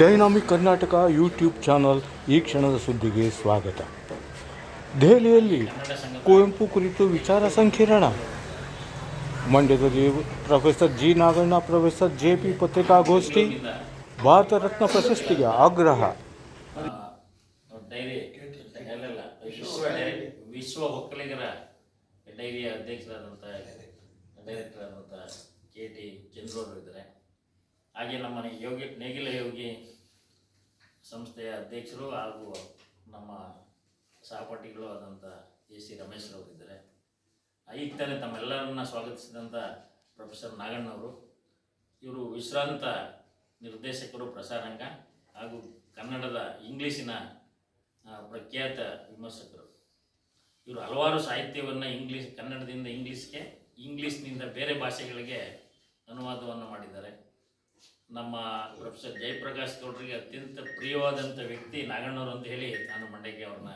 Dynamic Karnataka YouTube channel ಈ ಕ್ಷಣದ ಸುದ್ದಿಗೆ ಸ್ವಾಗತ. ದೆಹಲಿಯಲ್ಲಿ ಕುವೆಂಪು ಕುರಿತು ವಿಚಾರ ಸಂಕಿರಣ. ಮಂಡ್ಯದಲ್ಲಿ professor G Naganna, professor J P ಪತ್ರಿಕಾಗೋಷ್ಠಿ, ಭಾರತ ರತ್ನ ಪ್ರಶಸ್ತಿಗೆ ಆಗ್ರಹ. ವಿಶ್ವ ಒಕ್ಕಲಿಗರ ಡೈರಿಯ ಅಧ್ಯಕ್ಷರಾದಂಥ ಡೈರೆಕ್ಟರ್ ಆದಂಥ ಕೆ ಟಿ ಚಂದ್ರವರು ಇದ್ದಾರೆ. ಹಾಗೆ ನಮ್ಮ ಯೋಗಿ ನೇಗಿಲ ಯೋಗಿ ಸಂಸ್ಥೆಯ ಅಧ್ಯಕ್ಷರು ಹಾಗೂ ನಮ್ಮ ಸಹಪಾಠಿಗಳು ಆದಂಥ ಎ ಸಿ ರಮೇಶ್ರವರು ಇದ್ದಾರೆ. ಈಗ ತಾನೇ ತಮ್ಮೆಲ್ಲರನ್ನ ಸ್ವಾಗತಿಸಿದಂಥ ಪ್ರೊಫೆಸರ್ ನಾಗಣ್ಣವರು ಇವರು ವಿಶ್ರಾಂತ ನಿರ್ದೇಶಕರು ಪ್ರಸಾರಾಂಗ ಹಾಗೂ ಕನ್ನಡದ ಇಂಗ್ಲೀಷಿನ ಪ್ರಖ್ಯಾತ ವಿಮರ್ಶಕರು. ಇವರು ಹಲವಾರು ಸಾಹಿತ್ಯವನ್ನು ಇಂಗ್ಲೀಷ್ ಕನ್ನಡದಿಂದ ಇಂಗ್ಲೀಷ್ಗೆ ಇಂಗ್ಲೀಷ್ನಿಂದ ಬೇರೆ ಭಾಷೆಗಳಿಗೆ ಅನುವಾದವನ್ನು ಮಾಡಿದ್ದಾರೆ. ನಮ್ಮ ಪ್ರೊಫೆಸರ್ ಜಯಪ್ರಕಾಶ್ ಗೌಡರಿಗೆ ಅತ್ಯಂತ ಪ್ರಿಯವಾದಂಥ ವ್ಯಕ್ತಿ ನಾಗಣ್ಣವರು ಅಂತ ಹೇಳಿ ನಾನು ಮಂಡ್ಯಕ್ಕೆ ಅವ್ರನ್ನ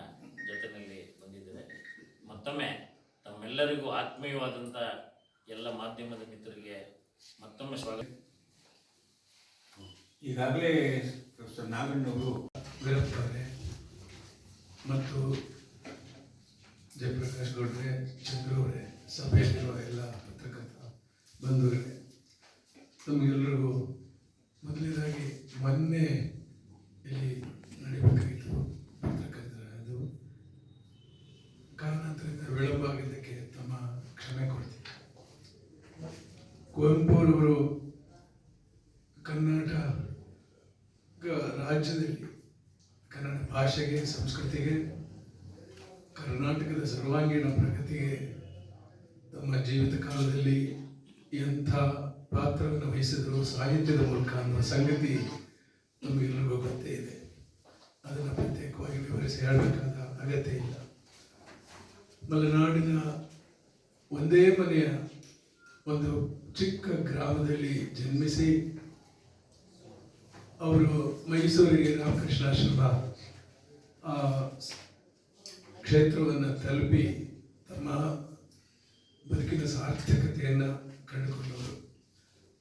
ಜೊತೆಯಲ್ಲಿ ಬಂದಿದ್ದೇನೆ. ಮತ್ತೊಮ್ಮೆ ತಮ್ಮೆಲ್ಲರಿಗೂ ಆತ್ಮೀಯವಾದಂಥ ಎಲ್ಲ ಮಾಧ್ಯಮದ ಮಿತ್ರರಿಗೆ ಮತ್ತೊಮ್ಮೆ ಸ್ವಾಗತ. ಈಗಾಗಲೇ ಪ್ರೊಫೆಸರ್ ನಾಗಣ್ಣವರು ವೀರಪ್ಪರವರೇ ಮತ್ತು ಜಯಪ್ರಕಾಶ್ ಗೌಡ್ರೆ ಚಂದ್ರವರೇ ಸಭೆಯಲ್ಲಿರುವ ಎಲ್ಲ ಪತ್ರಕರ್ತ ಬಂಧುಗಳೇ ತಮಗೆಲ್ಲರಿಗೂ ಮೊದಲನೇದಾಗಿ ಮೊನ್ನೆ ಇಲ್ಲಿ ನಡಿಬೇಕಾಗಿತ್ತು ಪತ್ರಕರ್ತರ ಅದು ಕಾರಣಾಂತರದಿಂದ ವಿಳಂಬ ಆಗಿದ್ದಕ್ಕೆ ತಮ್ಮ ಕ್ಷಮೆ ಕೊಡ್ತೀನಿ ಕುವೆಂಪು ಅವರವರು ಕರ್ನಾಟಕ ರಾಜ್ಯದಲ್ಲಿ ಕನ್ನಡ ಭಾಷೆಗೆ, ಸಂಸ್ಕೃತಿಗೆ, ಕರ್ನಾಟಕದ ಸರ್ವಾಂಗೀಣ ಪ್ರಗತಿಗೆ ತಮ್ಮ ಜೀವಿತ ಕಾಲದಲ್ಲಿ ಎಂಥ ಪಾತ್ರವನ್ನು ವಹಿಸಿದ್ರು, ಸಾಹಿತ್ಯದ ಮೂಲಕ ಅನ್ನುವ ಸಂಗತಿ ನಮಗೆಲ್ಲರಿಗೂ ಗೊತ್ತೇ ಇದೆ. ಅದನ್ನು ಪ್ರತ್ಯೇಕವಾಗಿ ವಿವರಿಸಿ ಹೇಳಬೇಕಾದ ಅಗತ್ಯ ಇಲ್ಲ. ಮಲೆನಾಡಿನ ಒಂದೇ ಮನೆಯ ಒಂದು ಚಿಕ್ಕ ಗ್ರಾಮದಲ್ಲಿ ಜನ್ಮಿಸಿ ಅವರು ಮೈಸೂರಿಗೆ ರಾಮಕೃಷ್ಣಾಶ್ರಮ ಕ್ಷೇತ್ರವನ್ನು ತಲುಪಿ ತಮ್ಮ ಬದುಕಿನ ಸಾರ್ಥಕತೆಯನ್ನು ಕಂಡುಕೊಂಡವರು.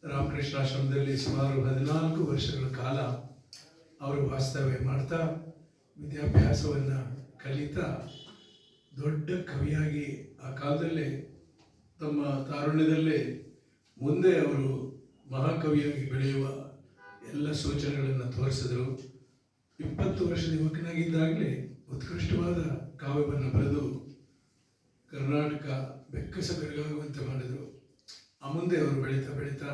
ರಾಮಕೃಷ್ಣಾಶ್ರಮದಲ್ಲಿ ಸುಮಾರು ಹದಿನಾಲ್ಕು ವರ್ಷಗಳ ಕಾಲ ಅವರು ವಾಸ್ತವ್ಯ ಮಾಡ್ತಾ, ವಿದ್ಯಾಭ್ಯಾಸವನ್ನು ಕಲಿತಾ, ದೊಡ್ಡ ಕವಿಯಾಗಿ ಆ ಕಾಲದಲ್ಲೇ ತಮ್ಮ ತಾರುಣ್ಯದಲ್ಲೇ ಮುಂದೆ ಅವರು ಮಹಾಕವಿಯಾಗಿ ಬೆಳೆಯುವ ಎಲ್ಲ ಸೂಚನೆಗಳನ್ನು ತೋರಿಸಿದರು. ಇಪ್ಪತ್ತು ವರ್ಷದ ಯುವಕನಾಗಿದ್ದಾಗಲೇ ಉತ್ಕೃಷ್ಟವಾದ ಕಾವ್ಯವನ್ನು ಬರೆದು ಕರ್ನಾಟಕ ಬೆಕ್ಕಸ ಬೆರಗಾಗುವಂತೆ ಮಾಡಿದರು. ಆ ಮುಂದೆ ಅವರು ಬೆಳೀತಾ ಬೆಳೀತಾ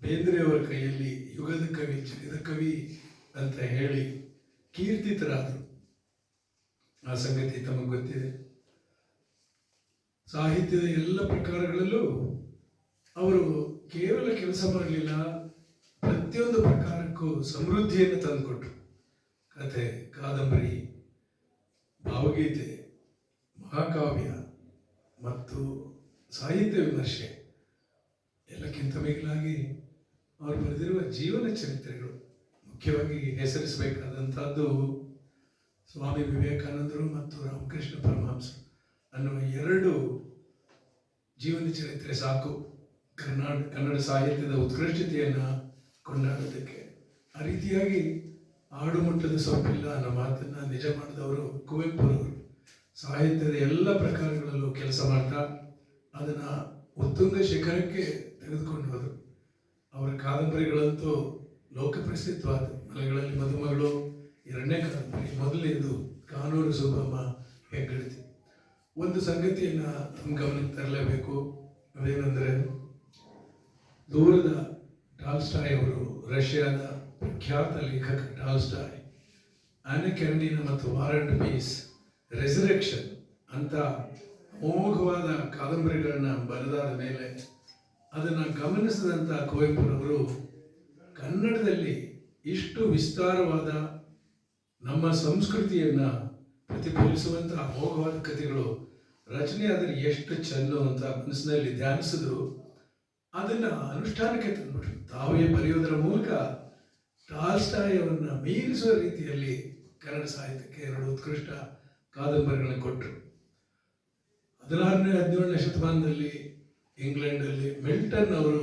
ಬೇಂದ್ರೆಯವರ ಕೈಯಲ್ಲಿ ಯುಗದ ಕವಿ ಜಗದ ಕವಿ ಅಂತ ಹೇಳಿ ಕೀರ್ತಿತರಾದರು. ಆ ಸಂಗತಿ ತಮಗೆ ಗೊತ್ತಿದೆ. ಸಾಹಿತ್ಯದ ಎಲ್ಲ ಪ್ರಕಾರಗಳಲ್ಲೂ ಅವರು ಕೇವಲ ಕೆಲಸ ಮಾಡಲಿಲ್ಲ ಪ್ರತಿಯೊಂದು ಪ್ರಕಾರಕ್ಕೂ ಸಮೃದ್ಧಿಯನ್ನು ತಂದುಕೊಟ್ರು. ಕಥೆ, ಕಾದಂಬರಿ, ಭಾವಗೀತೆ, ಮಹಾಕಾವ್ಯ ಮತ್ತು ಸಾಹಿತ್ಯ ವಿಮರ್ಶೆ ಎಲ್ಲಕ್ಕಿಂತ ಮಿಗಿಲಾಗಿ ಅವರು ಬರೆದಿರುವ ಜೀವನ ಚರಿತ್ರೆಗಳು ಮುಖ್ಯವಾಗಿ ಹೆಸರಿಸಬೇಕಾದಂಥದ್ದು ಸ್ವಾಮಿ ವಿವೇಕಾನಂದರು ಮತ್ತು ರಾಮಕೃಷ್ಣ ಪರಮಹಂಸರು. ಅನ್ನುವ ಎರಡು ಜೀವನ ಚರಿತ್ರೆ ಸಾಕು. ಕರ್ನಾಟಕ ಕನ್ನಡ ಸಾಹಿತ್ಯದ ಉತ್ಕೃಷ್ಟತೆಯನ್ನು ಕೊಂಡಾಡೋದಕ್ಕೆ. ಆ ರೀತಿಯಾಗಿ ಆಡುಮಟ್ಟದ ಸೊಪ್ಪಿಲ್ಲ ಅನ್ನೋ ಮಾತನ್ನು ನಿಜ ಮಾಡಿದವರು ಕುವೆಂಪುರವರು. ಸಾಹಿತ್ಯದ ಎಲ್ಲ ಪ್ರಕಾರಗಳಲ್ಲೂ ಕೆಲಸ ಮಾಡ್ತಾ, ಅದನ್ನು ಉತ್ತುಂಗ ಶಿಖರಕ್ಕೆ ತೆಗೆದುಕೊಂಡು ಹೋದರು. ಅವರ ಕಾದಂಬರಿಗಳಂತೂ ಲೋಕಪ್ರಸಿದ್ಧವಾದ ಮಲೆಗಳಲ್ಲಿ ಮದುಮಗಳು, ಎರಡನೇ ಕಾದಂಬರಿ, ಮೊದಲನೇದು ಕಾನೂರು ಸುಬ್ಬಮ್ಮ ಹೆಗ್ಗಡತಿ. ಒಂದು ಸಂಗತಿಯನ್ನು ನಮ್ಮ ಗಮನಕ್ಕೆ ತರಲೇಬೇಕು. ಅದೇನೆಂದರೆ, ದೂರದ ಟಾಲ್ಸ್ಟಾಯ್ ಅವರು ರಷ್ಯಾದ ಪ್ರಖ್ಯಾತ ಲೇಖಕ ಟಾಲ್ಸ್ಟಾಯ್, ಆನೆ ಕೆರಡಿನ ಮತ್ತು ವಾರಂಟ್ ಪೀಸ್, ರೆಸರೆಕ್ಷನ್ ಅಂತ ಅಮೋಘವಾದ ಕಾದಂಬರಿಗಳನ್ನ ಬರೆದಾದ ಮೇಲೆ ಅದನ್ನು ಗಮನಿಸಿದಂಥ ಕುವೆಂಪುರವರು, ಕನ್ನಡದಲ್ಲಿ ಇಷ್ಟು ವಿಸ್ತಾರವಾದ ನಮ್ಮ ಸಂಸ್ಕೃತಿಯನ್ನು ಪ್ರತಿಫಲಿಸುವಂಥ ಅಮೋಘವಾದ ಕಥೆಗಳು ರಚನೆ ಆದರೆ ಎಷ್ಟು ಚೆಂದ ಅಂತ ಮನಸ್ಸಿನಲ್ಲಿ ಧ್ಯಾನಿಸಿದ್ರು. ಅದನ್ನು ಅನುಷ್ಠಾನಕ್ಕೆ ತಂದುಬಿಟ್ರು. ತಾವೇ ಬರೆಯೋದರ ಮೂಲಕ ಟಾಲ್ಸ್ಟಾಯವನ್ನು ಮೀರಿಸುವ ರೀತಿಯಲ್ಲಿ ಕನ್ನಡ ಸಾಹಿತ್ಯಕ್ಕೆ ಎರಡು ಉತ್ಕೃಷ್ಟ ಕಾದಂಬರಿಗಳನ್ನು ಕೊಟ್ಟರು. ಹದಿನಾರನೇ, ಹದಿನೇಳನೇ ಶತಮಾನದಲ್ಲಿ ಇಂಗ್ಲೆಂಡಲ್ಲಿ ಮಿಲ್ಟನ್ ಅವರು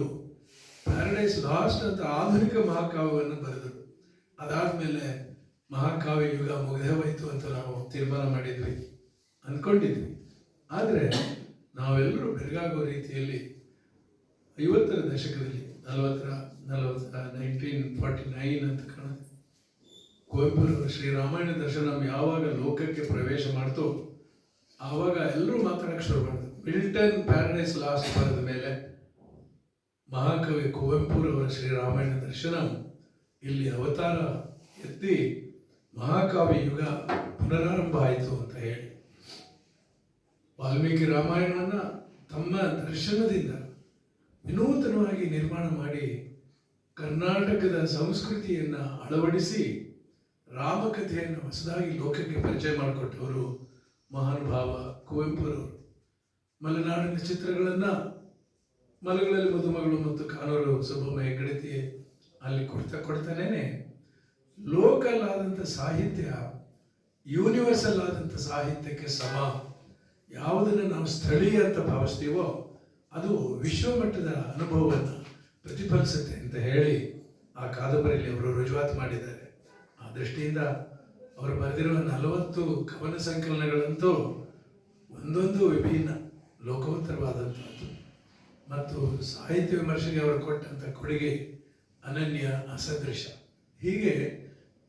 ಪ್ಯಾರಡೈಸ್ ಲಾಸ್ಟ್ ಅಂತ ಆಧುನಿಕ ಮಹಾಕಾವ್ಯವನ್ನು ಬರೆದರು. ಅದಾದ್ಮೇಲೆ ಮಹಾಕಾವ್ಯ ಯುಗ ಮುಗಿದೇ ಹೋಯಿತು ಅಂತ ನಾವು ತೀರ್ಮಾನ ಮಾಡಿದ್ವಿ, ಅಂದ್ಕೊಂಡಿದ್ವಿ. ಆದರೆ ನಾವೆಲ್ಲರೂ ಬೆರಗಾಗೋ ರೀತಿಯಲ್ಲಿ ಐವತ್ತರ ದಶಕದಲ್ಲಿ, ನಲವತ್ತರ ನಲವತ್ತರ ನೈನ್ಟೀನ್ ಫಾರ್ಟಿ ನೈನ್ ಅಂತ ಕಾಣುತ್ತೆ ಕುವೆಂಪುರವರು ಶ್ರೀರಾಮಾಯಣ ದರ್ಶನ ಯಾವಾಗ ಲೋಕಕ್ಕೆ ಪ್ರವೇಶ ಮಾಡ್ತೋ, ಆವಾಗ ಎಲ್ಲರೂ ಮಾತಾಡಕ್ಕೆ ಶುರು ಮಾಡಿದ್ರು ಮಿಲ್ಟನ್ ಪ್ಯಾರಡೈಸ್ ಲಾಸ್ಟ್ ಬರೆದ ಮೇಲೆ ಮಹಾಕವಿ ಕುವೆಂಪುರವರ ಶ್ರೀರಾಮಾಯಣ ದರ್ಶನ ಇಲ್ಲಿ ಅವತಾರ ಎತ್ತಿ ಮಹಾಕಾವ್ಯ ಯುಗ ಪುನರಾರಂಭ ಆಯಿತು ಅಂತ ಹೇಳಿ. ವಾಲ್ಮೀಕಿ ರಾಮಾಯಣನ ತಮ್ಮ ದರ್ಶನದಿಂದ ವಿನೂತನವಾಗಿ ನಿರ್ಮಾಣ ಮಾಡಿ ಕರ್ನಾಟಕದ ಸಂಸ್ಕೃತಿಯನ್ನ ಅಳವಡಿಸಿ ರಾಮಕಥೆಯನ್ನು ಹೊಸದಾಗಿ ಲೋಕಕ್ಕೆ ಪರಿಚಯ ಮಾಡಿಕೊಟ್ಟವರು ಮಹಾನುಭಾವ ಕುವೆಂಪುರವರು. ಮಲೆನಾಡಿನ ಚಿತ್ರಗಳನ್ನ ಮಲೆಗಳಲ್ಲಿ ಮದುಮಗಳು ಮತ್ತು ಕಾನೂರು ಸುಬ್ಬಮ್ಮ ಹೆಗ್ಗಡತಿ ಅಲ್ಲಿ ಕೊಡ್ತಾ ಕೊಡ್ತಾನೇನೆ ಲೋಕಲ್ ಆದಂಥ ಸಾಹಿತ್ಯ ಯೂನಿವರ್ಸಲ್ ಆದಂಥ ಸಾಹಿತ್ಯಕ್ಕೆ ಸಮ. ಯಾವುದನ್ನು ನಾವು ಸ್ಥಳೀಯ ಅಂತ ಭಾವಿಸ್ತೀವೋ ಅದು ವಿಶ್ವಮಟ್ಟದ ಅನುಭವವನ್ನು ಪ್ರತಿಫಲಿಸುತ್ತೆ ಅಂತ ಹೇಳಿ ಆ ಕಾದಂಬರಿಯಲ್ಲಿ ಅವರು ರುಜುವಾತು ಮಾಡಿದ್ದಾರೆ. ಆ ದೃಷ್ಟಿಯಿಂದ ಅವರು ಬರೆದಿರುವ ನಲವತ್ತು ಕವನ ಸಂಕಲನಗಳಂತೂ ಒಂದೊಂದು ವಿಭಿನ್ನ ಲೋಕೋತ್ತರವಾದಂಥದ್ದು. ಮತ್ತು ಸಾಹಿತ್ಯ ವಿಮರ್ಶೆಗೆ ಅವರು ಕೊಟ್ಟಂಥ ಕೊಡುಗೆ ಅನನ್ಯ, ಅಸದೃಶ. ಹೀಗೆ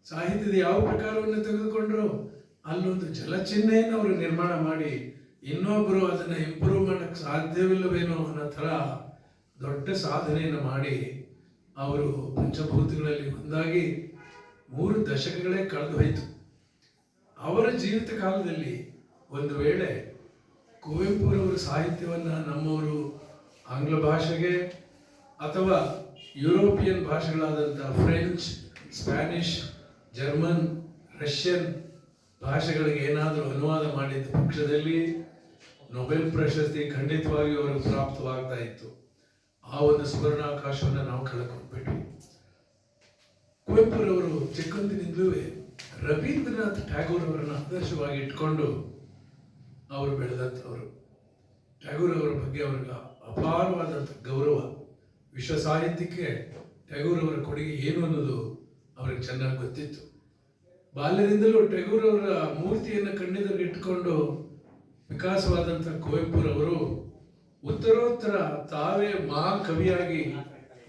ಸಾಹಿತ್ಯದ ಯಾವ ಪ್ರಕಾರವನ್ನು ತೆಗೆದುಕೊಂಡರೂ? ಅಲ್ಲೊಂದು ಜಲಚಿಹ್ನೆಯನ್ನು ಅವರು ನಿರ್ಮಾಣ ಮಾಡಿ ಇನ್ನೊಬ್ಬರು ಅದನ್ನು ಇಂಪ್ರೂವ್ ಮಾಡಕ್ಕೆ ಸಾಧ್ಯವಿಲ್ಲವೇನೋ ಅನ್ನೋ ಥರ ದೊಡ್ಡ ಸಾಧನೆಯನ್ನು ಮಾಡಿ ಅವರು ಪಂಚಭೂತಗಳಲ್ಲಿ ಒಂದಾಗಿ ಮೂರು ದಶಕಗಳೇ ಕಳೆದು ಹೋಯಿತು. ಅವರ ಜೀವಿತ ಕಾಲದಲ್ಲಿ ಒಂದು ವೇಳೆ ಕುವೆಂಪುರವರ ಸಾಹಿತ್ಯವನ್ನು ನಮ್ಮವರು ಆಂಗ್ಲ ಭಾಷೆಗೆ ಅಥವಾ ಯುರೋಪಿಯನ್ ಭಾಷೆಗಳಾದಂಥ ಫ್ರೆಂಚ್, ಸ್ಪ್ಯಾನಿಷ್, ಜರ್ಮನ್, ರಷ್ಯನ್ ಭಾಷೆಗಳಿಗೆ ಏನಾದರೂ ಅನುವಾದ ಮಾಡಿದ ಪಕ್ಷದಲ್ಲಿ ನೊಬೆಲ್ ಪ್ರಶಸ್ತಿ ಖಂಡಿತವಾಗಿ ಅವರು ಪ್ರಾಪ್ತವಾಗ್ತಾ ಇತ್ತು. ಆ ಒಂದು ಸುವರ್ಣಾವಕಾಶವನ್ನು ನಾವು ಕಳ್ಕೊಂಡ್ಬಿಟ್ವಿ. ಕುವೆಂಪುರವರು ಚಿಕ್ಕಂದಿನಿಂದಲೂ ರವೀಂದ್ರನಾಥ್ ಟ್ಯಾಗೂರ್ ಅವರನ್ನು ಆದರ್ಶವಾಗಿ ಇಟ್ಕೊಂಡು ಅವರು ಬೆಳೆದಂಥವರು. ಟ್ಯಾಗೋರ್ ಅವರ ಬಗ್ಗೆ ಅವ್ರಿಗೆ ಅಪಾರವಾದಂಥ ಗೌರವ, ವಿಶ್ವ ಸಾಹಿತ್ಯಕ್ಕೆ ಟ್ಯಾಗೂರ್ ಅವರ ಕೊಡುಗೆ ಏನು ಅನ್ನೋದು ಅವ್ರಿಗೆ ಚೆನ್ನಾಗಿ ಗೊತ್ತಿತ್ತು. ಬಾಲ್ಯದಿಂದಲೂ ಟೆಗೂರ್ ಅವರ ಮೂರ್ತಿಯನ್ನು ಕಣ್ಣಿದಲ್ಲಿ ಇಟ್ಕೊಂಡು ವಿಕಾಸವಾದಂಥ ಕುವೆಂಪುರವರು ಉತ್ತರೋತ್ತರ ತಾವೇ ಮಹಾಕವಿಯಾಗಿ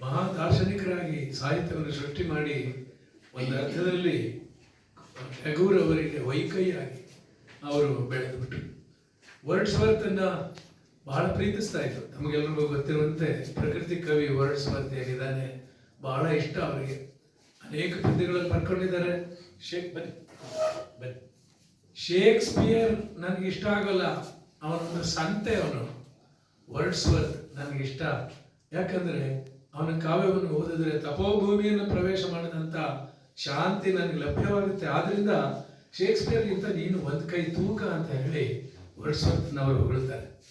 ಮಹಾ ದಾರ್ಶನಿಕರಾಗಿ ಸಾಹಿತ್ಯವನ್ನು ಸೃಷ್ಟಿ ಮಾಡಿ ಒಂದು ಅರ್ಥದಲ್ಲಿ ಟೆಗೂರ್ ಅವರಿಗೆ ವೈಕೈಯಾಗಿ ಅವರು ಬೆಳೆದುಬಿಟ್ರು ವರ್ಡ್ಸ್ ವರ್ತನ್ನ ಬಹಳ ಪ್ರೀತಿಸ್ತಾ ಇದ್ರು. ನಮಗೆಲ್ಲರಿಗೂ ಗೊತ್ತಿರುವಂತೆ ಪ್ರಕೃತಿ ಕವಿ ವರ್ಡ್ಸ್ ವರ್ತ್ ಬಹಳ ಇಷ್ಟ ಅವರಿಗೆ. ಅನೇಕ ಕೃತಿಗಳನ್ನು ಬರ್ಕೊಂಡಿದ್ದಾರೆ ಶೇಕ್ ಬನ್ನಿ. ಬನ್ನಿ. ಶೇಕ್ಸ್ಪಿಯರ್ ನನಗೆ ಇಷ್ಟ ಆಗೋಲ್ಲ. ಅವನ ಸಂತೆ ಅವನು. ವರ್ಡ್ಸ್ ನನಗೆ ಇಷ್ಟ. ಯಾಕಂದ್ರೆ ಅವನ ಕಾವ್ಯವನ್ನು ಓದಿದ್ರೆ ತಪೋಭೂಮಿಯನ್ನು ಪ್ರವೇಶ ಮಾಡಿದಂಥ ಶಾಂತಿ ನನಗೆ ಲಭ್ಯವಾಗುತ್ತೆ. ಆದ್ದರಿಂದ ಶೇಕ್ಸ್ಪಿಯರ್ಗಿಂತ ನೀನು ಒಂದು ಕೈ ತೂಕ ಅಂತ ಹೇಳಿ ವರ್ಡ್ಸ್ವರ್ತ್ನವರು ಹೊಗಳ್ತಾರೆ.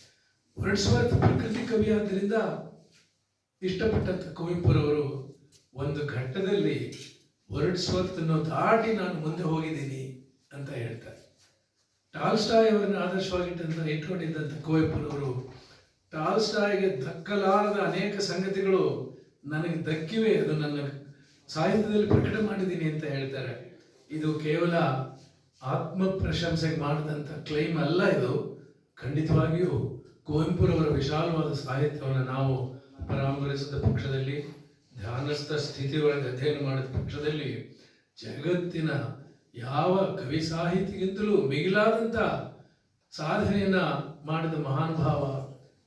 ವರ್ಡ್ಸ್ವರ್ತ್ ಪ್ರಕೃತಿ ಕವಿ ಆದ್ದರಿಂದ ಇಷ್ಟಪಟ್ಟಂತ ಕುವೆಂಪುರವರು ಒಂದು ಘಟ್ಟದಲ್ಲಿ ವರ್ಡ್ಸ್ವರ್ತನ್ನು ದಾಟಿ ನಾನು ಮುಂದೆ ಹೋಗಿದ್ದೀನಿ ಅಂತ ಹೇಳ್ತಾರೆ. ಟಾಲ್ಸ್ಟಾಯ್ ಅವರನ್ನು ಆದರ್ಶವಾಗಿಟ್ಟಂತ ಇಟ್ಕೊಂಡಿದ್ದಂಥ ಕುವೆಂಪುರವರು, ಟಾಲ್ಸ್ಟಾಯ್ಗೆ ದಕ್ಕಲಾರದ ಅನೇಕ ಸಂಗತಿಗಳು ನನಗೆ ದಕ್ಕಿವೆ, ಅದು ನನ್ನ ಸಾಹಿತ್ಯದಲ್ಲಿ ಪ್ರಕಟ ಮಾಡಿದ್ದೀನಿ ಅಂತ ಹೇಳ್ತಾರೆ. ಇದು ಕೇವಲ ಆತ್ಮ ಪ್ರಶಂಸೆಗೆ ಮಾಡಿದಂಥ ಕ್ಲೈಮ್ ಅಲ್ಲ ಇದು. ಖಂಡಿತವಾಗಿಯೂ ಕುವೆಂಪುರವರ ವಿಶಾಲವಾದ ಸಾಹಿತ್ಯವನ್ನು ನಾವು ಪರಾಮರಿಸಿದ ಪಕ್ಷದಲ್ಲಿ ಧ್ಯಾನಸ್ಥ ಸ್ಥಿತಿ ಒಳಗೆ ಅಧ್ಯಯನ ಮಾಡಿದ ಪಕ್ಷದಲ್ಲಿ ಜಗತ್ತಿನ ಯಾವ ಕವಿ ಸಾಹಿತಿಗಿಂತಲೂ ಮಿಗಿಲಾದಂಥ ಸಾಧನೆಯನ್ನ ಮಾಡಿದ ಮಹಾನುಭಾವ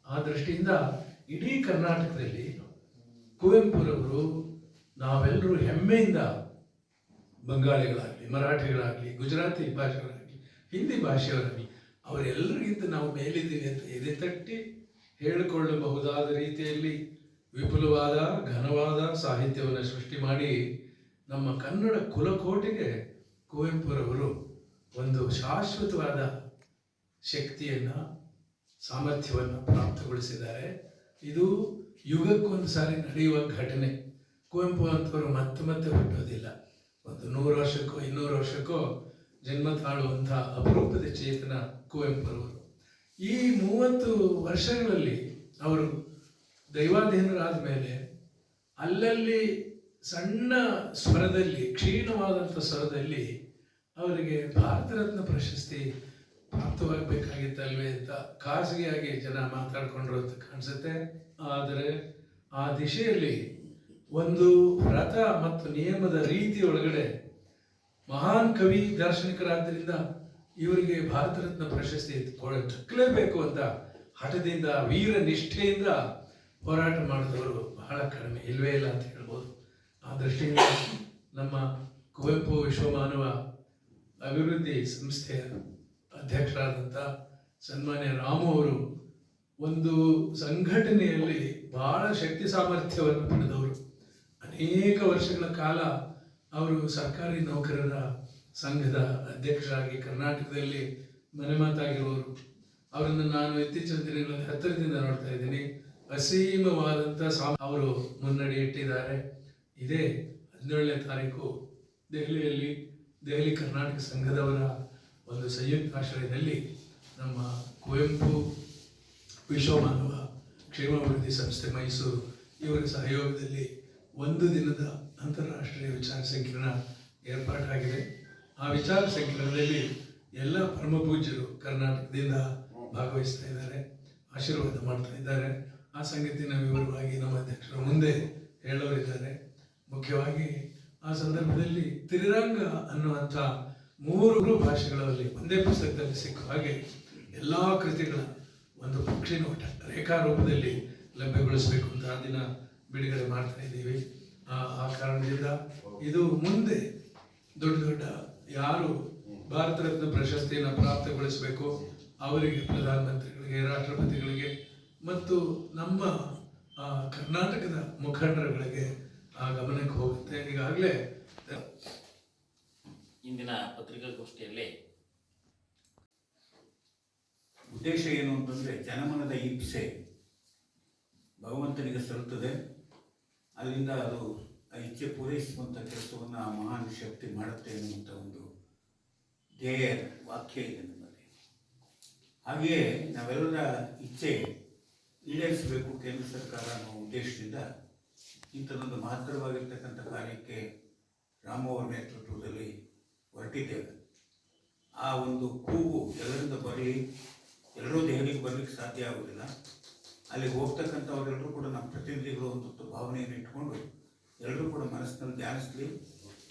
ಆ ದೃಷ್ಟಿಯಿಂದ ಇಡೀ ಕರ್ನಾಟಕದಲ್ಲಿ ಕುವೆಂಪುರವರು ನಾವೆಲ್ಲರೂ ಹೆಮ್ಮೆಯಿಂದ ಬಂಗಾಳಿಗಳಾಗಲಿ, ಮರಾಠಿಗಳಾಗಲಿ, ಗುಜರಾತಿ ಭಾಷೆಗಳಾಗಲಿ, ಹಿಂದಿ ಭಾಷೆಯವರಾಗಲಿ ಅವರೆಲ್ಲರಿಗಿಂತ ನಾವು ಮೇಲಿದ್ದೀವಿ ಅಂತ ಎದೆ ತಟ್ಟಿ ಹೇಳಿಕೊಳ್ಳಬಹುದಾದ ರೀತಿಯಲ್ಲಿ ವಿಪುಲವಾದ, ಘನವಾದ ಸಾಹಿತ್ಯವನ್ನು ಸೃಷ್ಟಿ ಮಾಡಿ ನಮ್ಮ ಕನ್ನಡ ಕುಲಕೋಟೆಗೆ ಕುವೆಂಪುರವರು ಒಂದು ಶಾಶ್ವತವಾದ ಶಕ್ತಿಯನ್ನು, ಸಾಮರ್ಥ್ಯವನ್ನು ಪ್ರಾಪ್ತಗೊಳಿಸಿದ್ದಾರೆ. ಇದು ಯುಗಕ್ಕೊಂದು ಸಾರಿ ನಡೆಯುವ ಘಟನೆ. ಕುವೆಂಪು ಅಂತವರು ಮತ್ತೆ ಮತ್ತೆ ಹುಟ್ಟೋದಿಲ್ಲ. ಒಂದು ನೂರು ವರ್ಷಕ್ಕೋ, ಇನ್ನೂರು ವರ್ಷಕ್ಕೋ ಜನ್ಮ ತಾಳುವಂಥ ಅಪರೂಪದ ಚೇತನ ಕುವೆಂಪುರವರು. ಈ ಮೂವತ್ತು ವರ್ಷಗಳಲ್ಲಿ ಅವರು ದೈವಾಧೀನರಾದ ಮೇಲೆ ಅಲ್ಲಲ್ಲಿ ಸಣ್ಣ ಸ್ವರದಲ್ಲಿ, ಕ್ಷೀಣವಾದಂಥ ಸ್ವರದಲ್ಲಿ ಅವರಿಗೆ ಭಾರತ ರತ್ನ ಪ್ರಶಸ್ತಿ ಪ್ರಾಪ್ತವಾಗಬೇಕಾಗಿತ್ತಲ್ವೇ ಅಂತ ಖಾಸಗಿಯಾಗಿ ಜನ ಮಾತಾಡ್ಕೊಂಡ್ರು ಅಂತ ಕಾಣಿಸುತ್ತೆ. ಆದರೆ ಆ ದಿಶೆಯಲ್ಲಿ ಒಂದು ವ್ರತ ಮತ್ತು ನಿಯಮದ ರೀತಿ ಒಳಗಡೆ ಮಹಾನ್ ಕವಿ ದಾರ್ಶನಿಕರಾದ್ದರಿಂದ ಇವರಿಗೆ ಭಾರತ ರತ್ನ ಪ್ರಶಸ್ತಿ ದಕ್ಕಲೇಬೇಕು ಅಂತ ಹಠದಿಂದ, ವೀರ ನಿಷ್ಠೆಯಿಂದ ಹೋರಾಟ ಮಾಡಿದವರು ಬಹಳ ಕಡಿಮೆ, ಇಲ್ವೇ ಇಲ್ಲ ಅಂತ ಹೇಳ್ಬೋದು. ಆ ದೃಷ್ಟಿಯಿಂದ ನಮ್ಮ ಕುವೆಂಪು ವಿಶ್ವಮಾನವ ಅಭಿವೃದ್ಧಿ ಸಂಸ್ಥೆಯ ಅಧ್ಯಕ್ಷರಾದಂಥ ಸನ್ಮಾನ್ಯ ರಾಮು ಅವರು ಒಂದು ಸಂಘಟನೆಯಲ್ಲಿ ಬಹಳ ಶಕ್ತಿ ಸಾಮರ್ಥ್ಯವನ್ನು ಪಡೆದವರು. ಅನೇಕ ವರ್ಷಗಳ ಕಾಲ ಅವರು ಸರ್ಕಾರಿ ನೌಕರರ ಸಂಘದ ಅಧ್ಯಕ್ಷರಾಗಿ ಕರ್ನಾಟಕದಲ್ಲಿ ಮನೆ ಮಾತಾಗಿರುವವರು ಅವರನ್ನು ನಾನು ಇತ್ತೀಚಿನ ದಿನಗಳಲ್ಲಿ ಹತ್ತಿರದಿಂದ ನೋಡ್ತಾ ಇದ್ದೀನಿ. ಅಸೀಮವಾದಂಥ ಸ್ವಾಮಿ ಅವರು ಮುನ್ನಡೆ ಇಟ್ಟಿದ್ದಾರೆ. ಇದೇ ಹದಿನೇಳನೇ ತಾರೀಕು ದೆಹಲಿಯಲ್ಲಿ, ದೆಹಲಿ ಕರ್ನಾಟಕ ಸಂಘದವರ ಒಂದು ಸಂಯುಕ್ತ ಆಶ್ರಯದಲ್ಲಿ ನಮ್ಮ ಕುವೆಂಪು ವಿಶ್ವಮಾನವ ಕ್ಷೇಮಾಭಿವೃದ್ಧಿ ಸಂಸ್ಥೆ ಮೈಸೂರು ಇವರ ಸಹಯೋಗದಲ್ಲಿ ಒಂದು ದಿನದ ಅಂತಾರಾಷ್ಟ್ರೀಯ ವಿಚಾರ ಸಂಕಿರಣ ಏರ್ಪಾಡಾಗಿದೆ. ಆ ವಿಚಾರ ಸಂಕಿರಣದಲ್ಲಿ ಎಲ್ಲ ಪರಮ ಪೂಜ್ಯರು ಕರ್ನಾಟಕದಿಂದ ಭಾಗವಹಿಸ್ತಾ ಇದ್ದಾರೆ, ಆಶೀರ್ವಾದ ಮಾಡ್ತಾ ಇದ್ದಾರೆ. ಆ ಸಂಗತಿನ ವಿವರವಾಗಿ ನಮ್ಮ ಅಧ್ಯಕ್ಷರ ಮುಂದೆ ಹೇಳೋರಿದ್ದಾರೆ. ಮುಖ್ಯವಾಗಿ ಆ ಸಂದರ್ಭದಲ್ಲಿ ತಿರಿರಂಗ ಅನ್ನುವಂಥ ಮೂರು ಭಾಷೆಗಳಲ್ಲಿ ಒಂದೇ ಪುಸ್ತಕದಲ್ಲಿ ಸಿಕ್ಕುವ ಹಾಗೆ ಎಲ್ಲ ಕೃತಿಗಳ ಒಂದು ಪಕ್ಷಿ ನೋಟ ರೇಖಾರೂಪದಲ್ಲಿ ಲಭ್ಯಗೊಳಿಸಬೇಕು ಅಂತ ಆ ದಿನ ಬಿಡುಗಡೆ ಮಾಡ್ತಾ ಇದ್ದೀವಿ. ಆ ಕಾರಣದಿಂದ ಇದು ಮುಂದೆ ದೊಡ್ಡ ದೊಡ್ಡ ಯಾರು ಭಾರತ ರತ್ನ ಪ್ರಶಸ್ತಿಯನ್ನು ಪ್ರಾಪ್ತಗೊಳಿಸಬೇಕು, ಅವರಿಗೆ ಪ್ರಧಾನಮಂತ್ರಿಗಳಿಗೆ, ರಾಷ್ಟ್ರಪತಿಗಳಿಗೆ ಮತ್ತು ನಮ್ಮ ಕರ್ನಾಟಕದ ಮುಖಂಡರುಗಳಿಗೆ ಆ ಗಮನಕ್ಕೆ ಹೋಗುತ್ತೆ. ಈಗಾಗಲೇ ಇಂದಿನ ಪತ್ರಿಕಾಗೋಷ್ಠಿಯಲ್ಲಿ ಉದ್ದೇಶ ಏನು ಅಂತಂದರೆ ಜನಮನದ ಇಚ್ಛೆ ಭಗವಂತನಿಗೆ ಸಲ್ಲುತ್ತದೆ. ಅಲ್ಲಿಂದ ಅದು ಆ ಇಚ್ಛೆ ಪೂರೈಸುವಂಥ ಕೆಲಸವನ್ನು ಆ ಮಹಾನ್ ಶಕ್ತಿ ಮಾಡುತ್ತೆ ಅನ್ನುವಂಥ ಒಂದು ಧ್ಯೇಯ ವಾಕ್ಯ ಇದೆ ನಮ್ಮಲ್ಲಿ. ಹಾಗೆಯೇ ನಾವೆಲ್ಲರ ಇಚ್ಛೆ ಈಡೇರಿಸಬೇಕು ಕೇಂದ್ರ ಸರ್ಕಾರ ಅನ್ನೋ ಉದ್ದೇಶದಿಂದ ಇಂಥದೊಂದು ಮಹತ್ತರವಾಗಿರ್ತಕ್ಕಂಥ ಕಾರ್ಯಕ್ಕೆ ರಾಮವರ ನೇತೃತ್ವದಲ್ಲಿ ಹೊರಟಿದ್ದೇವೆ. ಆ ಒಂದು ಕೂಗು ಎಲ್ಲರಿಂದ ಬರಲಿ ಎಲ್ಲರೂ ದೆಹಲಿಗೆ ಬರಲಿಕ್ಕೆ ಸಾಧ್ಯ ಆಗೋದಿಲ್ಲ ಅಲ್ಲಿಗೆ ಹೋಗ್ತಕ್ಕಂಥವರೆಲ್ಲರೂ ಕೂಡ ನಮ್ಮ ಪ್ರತಿನಿಧಿಗಳು ಒಂದು ಭಾವನೆಯನ್ನು ಇಟ್ಕೊಂಡು ಎಲ್ಲರೂ ಕೂಡ ಮನಸ್ಸಿನಲ್ಲಿ ಧ್ಯಾನಿಸಲಿ,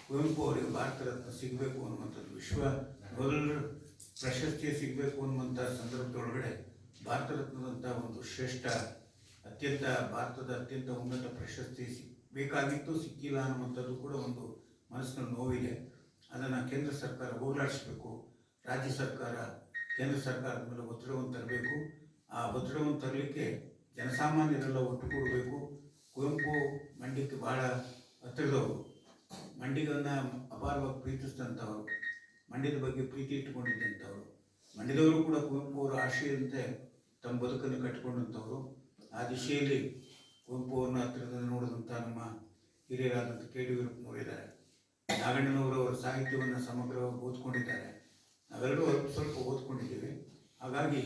ಕುವೆಂಪು ಅವರಿಗೆ ಭಾರತ ರತ್ನ ಸಿಗಬೇಕು ಅನ್ನುವಂಥದ್ದು ವಿಶ್ವ ಮೊದಲ ಪ್ರಶಸ್ತಿ ಸಿಗಬೇಕು ಅನ್ನುವಂಥ ಸಂದರ್ಭದೊಳಗಡೆ ಭಾರತ ರತ್ನದಂಥ ಒಂದು ಶ್ರೇಷ್ಠ, ಅತ್ಯಂತ ಭಾರತದ ಅತ್ಯಂತ ಉನ್ನತ ಪ್ರಶಸ್ತಿ ಬೇಕಾಗಿತ್ತು, ಸಿಕ್ಕಿಲ್ಲ ಅನ್ನುವಂಥದ್ದು ಕೂಡ ಒಂದು ಮನಸ್ಸಿನಲ್ಲಿ ನೋವಿದೆ. ಅದನ್ನು ಕೇಂದ್ರ ಸರ್ಕಾರ ಹೋಗಲಾಡಿಸಬೇಕು. ರಾಜ್ಯ ಸರ್ಕಾರ, ಕೇಂದ್ರ ಸರ್ಕಾರದ ಮೇಲೆ ಒತ್ತಡವನ್ನು ತರಬೇಕು. ಆ ಒತ್ತಡವನ್ನು ತರಲಿಕ್ಕೆ ಜನಸಾಮಾನ್ಯರೆಲ್ಲ ಒಟ್ಟುಗೂಡಬೇಕು. ಕುವೆಂಪು ಮಂಡ್ಯಕ್ಕೆ ಭಾಳ ಹತ್ತಿರದವರು. ಮಂಡಿಗಳನ್ನು ಅಪಾರವಾಗಿ ಪ್ರೀತಿಸಿದಂಥವರು. ಮಂಡ್ಯದ ಬಗ್ಗೆ ಪ್ರೀತಿ ಇಟ್ಟುಕೊಂಡಿದ್ದಂಥವರು. ಮಂಡ್ಯದವರು ಕೂಡ ಕುವೆಂಪು ಅವರ ಆಶಯದಂತೆ ತಮ್ಮ ಬದುಕನ್ನು ಕಟ್ಟಿಕೊಂಡಂಥವರು. ಆ ದಿಶೆಯಲ್ಲಿ ಕುವೆಂಪು ಅವ್ರನ್ನ ಹತ್ತಿರದಲ್ಲಿ ನೋಡಿದಂಥ ನಮ್ಮ ಹಿರಿಯರಾದಂಥ ಕೆ ಡಿ ವೀರಪ್ಪನವರು ಇದ್ದಾರೆ. ನಾಗಣ್ಣನವರು ಅವರ ಸಾಹಿತ್ಯವನ್ನು ಸಮಗ್ರವಾಗಿ ಓದ್ಕೊಂಡಿದ್ದಾರೆ. ನಾವೆಲ್ಲರೂ ಸ್ವಲ್ಪ ಓದ್ಕೊಂಡಿದ್ದೀವಿ. ಹಾಗಾಗಿ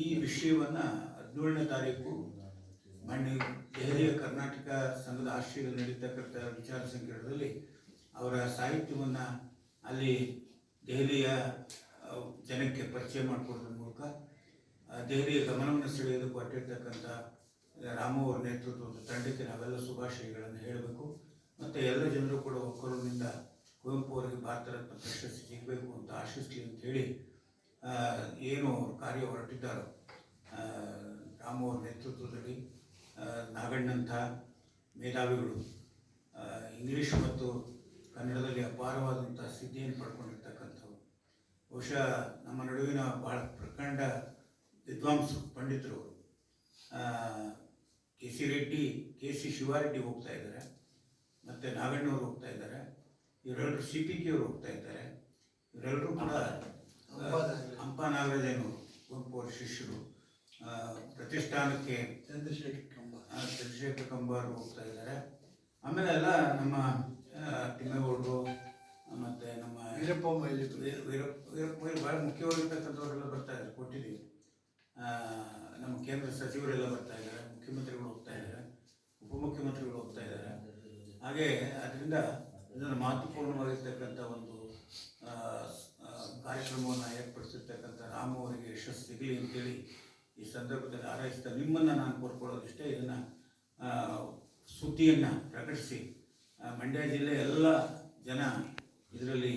ಈ ವಿಷಯವನ್ನು ಹದಿನೇಳನೇ ತಾರೀಕು ಮಣ್ಣಿ ದೆಹಲಿಯ ಕರ್ನಾಟಕ ಸಂಘದ ಆಶ್ರಯದಲ್ಲಿ ನಡೀತಕ್ಕಂಥ ವಿಚಾರ ಸಂಕಿರಣದಲ್ಲಿ ಅವರ ಸಾಹಿತ್ಯವನ್ನು ಅಲ್ಲಿ ದೆಹಲಿಯ ಜನಕ್ಕೆ ಪರಿಚಯ ಮಾಡಿಕೊಡೋದ್ರ ಮೂಲಕ ಆ, ದೆಹಲಿಯ ಗಮನವನ್ನು ಸೆಳೆಯೋದಕ್ಕೆ ಹೊರಟಿರ್ತಕ್ಕಂಥ ರಾಮು ಅವರ ನೇತೃತ್ವದ ತಂಡಕ್ಕೆ ನಾವೆಲ್ಲ ಶುಭಾಶಯಗಳನ್ನು ಹೇಳಬೇಕು. ಮತ್ತು ಎಲ್ಲ ಜನರು ಕೂಡ ಒಕ್ಕಲಿನಿಂದ ಕುವೆಂಪು ಅವರಿಗೆ ಭಾರತ ರತ್ನ ಪ್ರಶಸ್ತಿ ಸಿಗಬೇಕು ಅಂತ ಆಶಿಸ್ಲಿ ಅಂತ ಹೇಳಿ ಏನು ಕಾರ್ಯ ಹೊರಟಿದ್ದಾರೋ ರಾಮವರ ರಾಮು ನೇತೃತ್ವದಲ್ಲಿ ನಾಗಣ್ಣಂಥ ಮೇಧಾವಿಗಳು ಇಂಗ್ಲೀಷ್ ಮತ್ತು ಕನ್ನಡದಲ್ಲಿ ಅಪಾರವಾದಂಥ ಸಿದ್ಧಿಯನ್ನು ಪಡ್ಕೊಂಡಿರ್ತಕ್ಕಂಥವು ಬಹುಶಃ ನಮ್ಮ ನಡುವಿನ ಬಹಳ ಪ್ರಖಂಡ ವಿದ್ವಾಂಸರು ಪಂಡಿತರು K C Reddy K C Shivareddy ಹೋಗ್ತಾ ಇದ್ದಾರೆ ಮತ್ತು ನಾಗಣ್ಣವರು ಹೋಗ್ತಾ ಇದ್ದಾರೆ ಇವರೆಲ್ಲರೂ ಸಿ ಪಿ ಕೆ ಅವರು ಹೋಗ್ತಾ ಇದ್ದಾರೆ ಇವರೆಲ್ಲರೂ ಕೂಡ ಹಂಪ ನಾಗರಾಜನವರು ಕುವೆಂಪು ಅವರ ಶಿಷ್ಯರು ಪ್ರತಿಷ್ಠಾನಕ್ಕೆ ಚಂದ್ರಶೇಖರ್ ಕಂಬ. ಆ, ಚಂದ್ರಶೇಖರ್ ಕಂಬಾರು ಹೋಗ್ತಾ ಇದ್ದಾರೆ. ಆಮೇಲೆ ಎಲ್ಲ ನಮ್ಮ ತಿಮ್ಮೇಗೌಡರು ಮತ್ತು ನಮ್ಮ ವೀರಪ್ಪ ವೀರಪ್ಪ ವೀರಪ್ಪ ಭಾಳ ಮುಖ್ಯವಾಗಿರ್ತಕ್ಕಂಥವ್ರೆಲ್ಲ ಬರ್ತಾ ಇದ್ದಾರೆ ಕೊಟ್ಟಿದ್ದೀವಿ. ನಮ್ಮ ಕೇಂದ್ರ ಸಚಿವರೆಲ್ಲ ಬರ್ತಾ ಇದ್ದಾರೆ, ಮುಖ್ಯಮಂತ್ರಿಗಳು ಹೋಗ್ತಾ ಇದ್ದಾರೆ ಉಪಮುಖ್ಯ ಹಾಗೆ ಅದರಿಂದ ಇದನ್ನು ಮಹತ್ವಪೂರ್ಣವಾಗಿರ್ತಕ್ಕಂಥ ಒಂದು ಕಾರ್ಯಕ್ರಮವನ್ನು ಏರ್ಪಡಿಸಿರ್ತಕ್ಕಂಥ ರಾಮ ಅವರಿಗೆ ಯಶಸ್ಸು ಸಿಗಲಿ ಅಂತೇಳಿ ಈ ಸಂದರ್ಭದಲ್ಲಿ ಹಾರೈಸ್ತಾ, ನಿಮ್ಮನ್ನು ನಾನು ಕೋರ್ಕೊಳ್ಳೋದಿಷ್ಟೇ, ಇದನ್ನು ಸುದ್ದಿಯನ್ನು ಪ್ರಕಟಿಸಿ ಮಂಡ್ಯ ಜಿಲ್ಲೆ ಎಲ್ಲ ಜನ ಇದರಲ್ಲಿ